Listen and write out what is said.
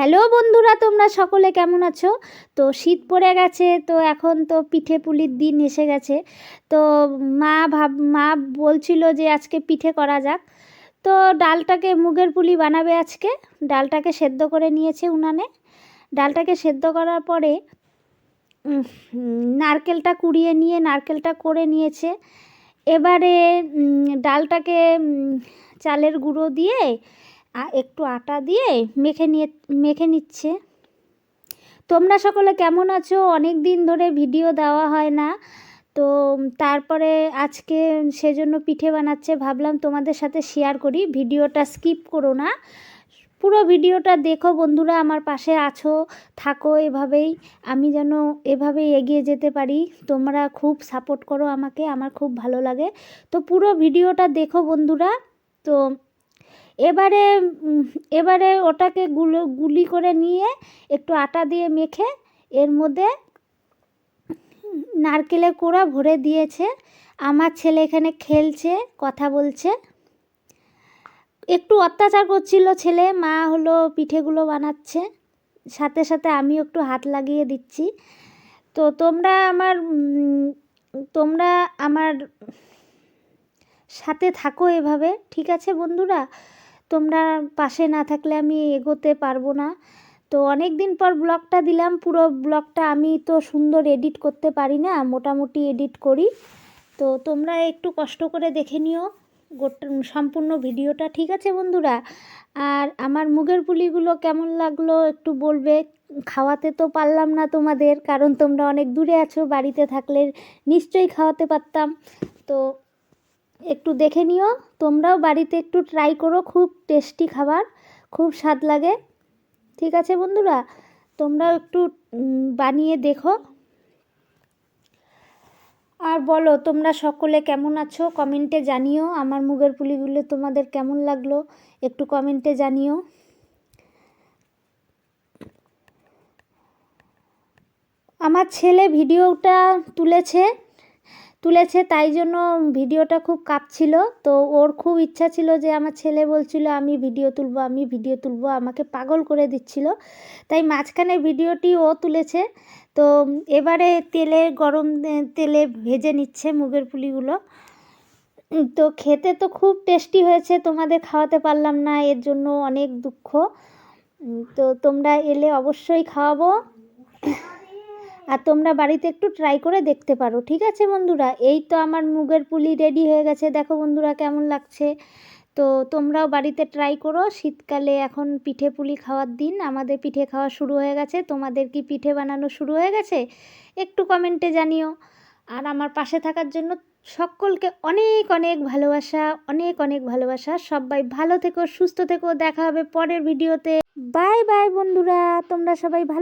Hello বন্ধুরা, তোমরা সকলে কেমন আছো? তো শীত পড়ে গেছে, তো এখন তো পিঠে পুলির দিন এসে গেছে। তো মা ভাব, মা বলছিল যে আজকে পিঠে করা যাক। তো ডালটাকে মুগের পুলি বানাবে আজকে। ডালটাকে সেদ্ধ করে নিয়েছে উনানে। ডালটাকে সেদ্ধ করার পরে নারকেলটা কুড়িয়ে নিয়ে, নারকেলটা করে নিয়েছে। এবারে ডালটাকে চালের গুঁড়ো দিয়ে একটু আটা দিয়ে মেখে নিয়ে, মেখে নিচ্ছে। তোমরা সকলে কেমন আছো? অনেক দিন ধরে ভিডিও দেওয়া হয় না। তো তারপরে আজকে সেজন্য পিঠে বানাচ্ছে। ভাবলাম তোমাদের সাথে শেয়ার করি। ভিডিওটা স্কিপ করো না। পুরো ভিডিওটা দেখো বন্ধুরা, আমার পাশে আছো, থাকো এভাবেই। আমি যেন এভাবেই এগিয়ে যেতে পারি। তোমরা খুব সাপোর্ট করো আমাকে, আমার খুব ভালো লাগে। তো পুরো ভিডিওটা দেখো বন্ধুরা। তো এবারে এবারে ওটাকে গুলো, গুলি করে নিয়ে একটু আটা দিয়ে মেখে এর মধ্যে নারকেলের কোড়া ভরে দিয়েছে। আমার ছেলে এখানে খেলছে, কথা বলছে। একটু অত্যাচার করছিল ছেলে, মা হলো পিঠেগুলো বানাচ্ছে। সাথে সাথে আমি একটু হাত লাগিয়ে দিচ্ছি। তো তোমরা আমার তোমরা আমার সাথে থাকো এভাবে, ঠিক আছে বন্ধুরা? তোমরা পাশে না থাকলে আমি এগোতে পারব না। তো অনেক দিন পর ব্লগটা দিলাম, পুরো ব্লগটা আমি তো সুন্দর এডিট করতে পারি না, মোটামুটি এডিট করি। তো তোমরা একটু কষ্ট করে দেখে নিও, গোটা, সম্পূর্ণ ভিডিওটা, ঠিক আছে বন্ধুরা? আর আমার মুগের পুলিগুলো কেমন লাগল একটু বলবে? খাওয়াতে তো পারলাম না তোমাদের, কারণ তোমরা অনেক দূরে আছো, বাড়িতে থাকলে নিশ্চয়ই খাওয়াতে পারতাম। তো একটু দেখে নিও। তোমরাও বাড়িতে একটু ট্রাই করো, খুব টেস্টি খাবার, খুব স্বাদ লাগে। ঠিক আছে বন্ধুরা? তোমরাও একটু বানিয়ে দেখো। আর বলো, তোমরা সকলে কেমন আছো? কমেন্টে জানিও। আমার মুগের পুলিগুলো তোমাদের কেমন লাগল? একটু কমেন্টে জানিও। আমার ছেলে ভিডিওটা তুলেছে। তুলেছে, তাই জন্য ভিডিওটা খুব কাঁপছিল। তো ওর খুব ইচ্ছা ছিল যে আমার ছেলে বলছিল, আমি ভিডিও তুলবো, আমি ভিডিও তুলবো। আমাকে পাগল করে দিচ্ছিল। তাই মাঝখানে ভিডিওটি ও তুলেছে। তো এবারে তেলে গরম তেলে ভেজে নিচ্ছে মুগের পুলিগুলো। তো খেতে তো খুব টেস্টি হয়েছে, তোমাদের খাওয়াতে পারলাম না, এর জন্য অনেক দুঃখ। তো তোমরা এলে অবশ্যই খাওয়াবো। আর তোমরা বাড়িতে একটু ট্রাই করে দেখতে পারো, ঠিক আছে বন্ধুরা? এই তো আমার মুগের পুলি রেডি হয়ে গেছে। দেখো বন্ধুরা কেমন লাগছে। তো তোমরাও বাড়িতে ট্রাই করো। শীতকালে এখন পিঠে পুলি খাওয়ার দিন। আমাদের পিঠে খাওয়া শুরু হয়ে গেছে। তোমাদের কি পিঠে বানানো শুরু হয়ে গেছে? একটু কমেন্টে জানিও। আর আমার পাশে থাকার জন্য সকলকে অনেক অনেক ভালোবাসা, অনেক অনেক ভালোবাসা। সবাই ভালো থেকো, সুস্থ থেকো। দেখা হবে পরের ভিডিওতে বাই বাই বন্ধুরা। তোমরা সবাই ভালো